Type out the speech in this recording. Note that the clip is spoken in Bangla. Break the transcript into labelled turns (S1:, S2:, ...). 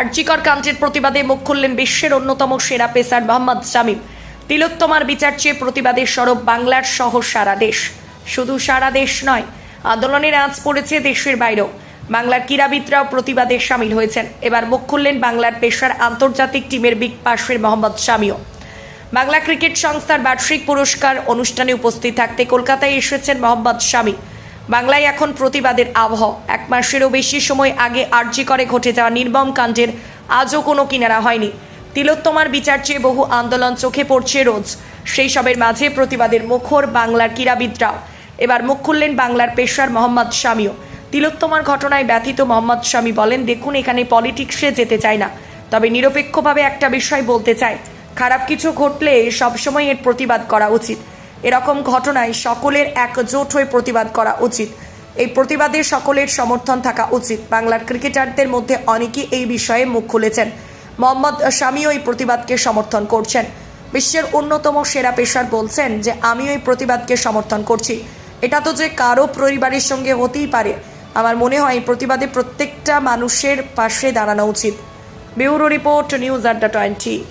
S1: আর্যিকর কাণ্ডের প্রতিবাদে মুখ খুললেন বিশ্বের অন্যতম সেরা পেসার মোহাম্মদ শামীম। তিলোত্তমার বিচার চেয়ে প্রতিবাদের সরব বাংলার সহ সারা দেশ। শুধু সারা দেশ নয় আন্দোলনের আঁচ পড়েছে দেশের বাইরেও। বাংলার ক্রীড়াবিদরাও প্রতিবাদে সামিল হয়েছেন। এবার মুখ খুললেন বাংলার পেশার আন্তর্জাতিক টিমের বিগ পাশের মোহাম্মদ শামিও বাংলা ক্রিকেট সংস্থার বার্ষিক পুরস্কার অনুষ্ঠানে উপস্থিত থাকতে কলকাতায় এসেছেন মোহাম্মদ শামী বাংলায় এখন প্রতিবাদের আবহ। এক মাসেরও বেশি সময় আগে আর্জি করে ঘটে যাওয়া নির্মম কাণ্ডের আজও কোনো কিনারা হয়নি। তিলোত্তমার বিচার চেয়ে বহু আন্দোলন চোখে পড়ছে রোজ। সেই সবের মাঝে প্রতিবাদের মুখর বাংলার ক্রীড়াবিদরাও। এবার মুখ খুললেন বাংলার পেশার মোহাম্মদ শামিও। তিলোত্তমার ঘটনায় ব্যথিত মোহাম্মদ শামী বলেন, দেখুন, এখানে পলিটিক্সে যেতে চায় না। তবে নিরপেক্ষভাবে একটা বিষয় বলতে চায় খারাপ কিছু ঘটলে সবসময় এর প্রতিবাদ করা উচিত। এরকম ঘটনায় সকলের একজোট হয়ে প্রতিবাদ করা উচিত। এই প্রতিবাদে সকলের সমর্থন থাকা উচিত। বাংলার ক্রিকেটারদের মধ্যে অনেকেই এই বিষয়ে মুখ খুলেছেন। মোহাম্মদ শামিও এই প্রতিবাদকে সমর্থন করছেন। বিশ্বের অন্যতম সেরা পেশার বলছেন যে আমিও এই প্রতিবাদকে সমর্থন করছি। এটা তো যে কারও পরিবারের সঙ্গে হতেই পারে। আমার মনে হয় এই প্রতিবাদে প্রত্যেকটা মানুষের পাশে দাঁড়ানো উচিত। Bureau report news Adda twenty.